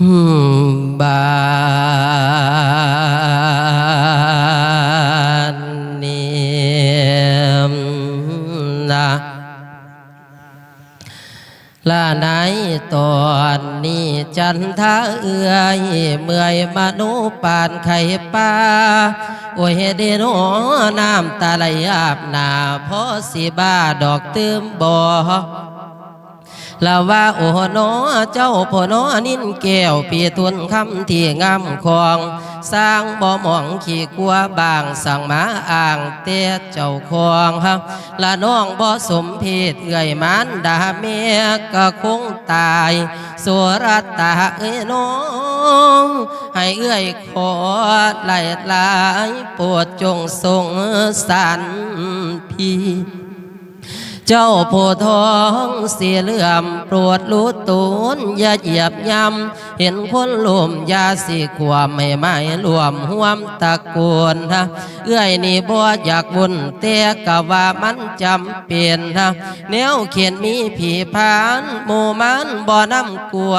บานเนี้นะลาไหนตอนนี้จันทาเอื้อยเมื่อยมนุปานไข่ปลาโอ้ยเดโนน้ำตาไหลอาบหนาเพราะสิบ้าดอกตืมบ่อ ลาว่าโอ้นอเจ้าพ่อหนอนินแก้วปีตุนคำที่งามคองสร้างบ่หมองขี้กลัวบางสั่งมาอ่างเตี้ยเจ้าคองฮะละน้องบ่สมเพศเอื่อยมานดาเมียก็คงตายสัวรัตตาเอ้ยน้องให้เอื้อยขอไหลลายปวดจงทรงสันพี เจ้าโพทองเสียเลื่อมโปรดรู้ตูนอย่าเหยียบยำเห็นคนลมยาสีขวามไม่ไม่รวมห่วมตะโกนฮะเอื้อยนี่บ่อยากบุญเตะกะว่ามันจำเป็นฮะแนวเขียนมีผีพานหมู่มันบ่น้ำกลัว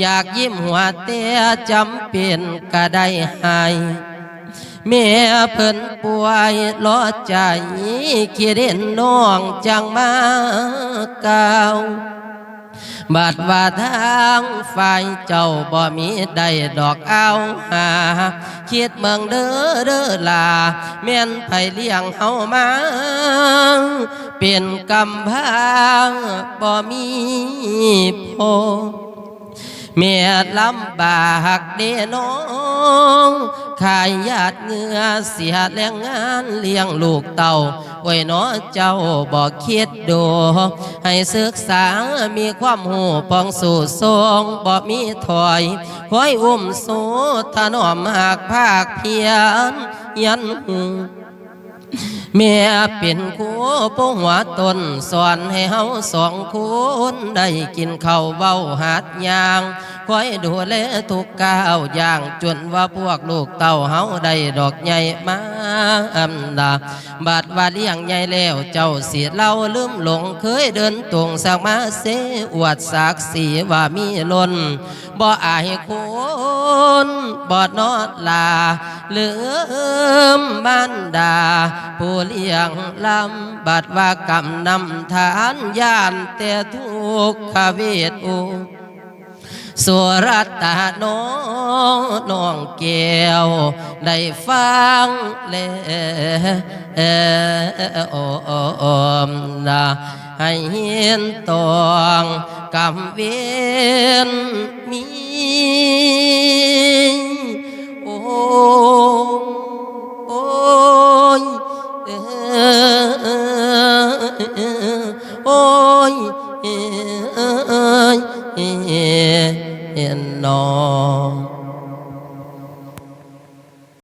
อยากยิ้มหัวเตะจำเป็นก็ได้ให้ เมียเพิ่นป่วยรอใจคิดเห็นน้องจังมาเก่าบาดว่าทางฝ่ายเจ้าบ่มีได้ดอกเอาหาคิดเมืองเด้อเด้อลาแม่นไผเลี้ยงเฮามาเป็นกำพร้าบ่มีพอ เมียลำบากเดน้องขายญาติเหงือเสียแรงงานเลี้ยงลูกเต่าไว้น้อเจ้าบอกคิดดู ให้ศึกษามีความหูปองสู่ทรงบ่มีถอยคอยอุ้มสู่ถนอมหากภาคเพียนยันหู เมียเป็นครูผู้หัวตนสอนให้เฮาสองคนได้กินข้าวเว้าหัดยางคอยดูแลทุกก้าวอย่างจนว่าพวกลูกเต่าเฮาได้ดอกใหญ่มาอำดาบาดว่าเลี้ยงใหญ่แล้วเจ้าเสียเล่าลืมหลงเคยเดินตรงสักมาเสอวดศักดิ์ศรีว่ามีล้นบ่อายคนบ่นอดลาลืมบ้านดาผู้เลี้ยงลำบัดว่ากำนำทานยานแต่ทุกขเวทอุสุรัตตาน้องน้องแก้วได้ฟังแล้วโอโอโอมนะให้เห็นตองกำเวนมี โอ้ยเอ่อเอ่อเอ่อเอ่อนอ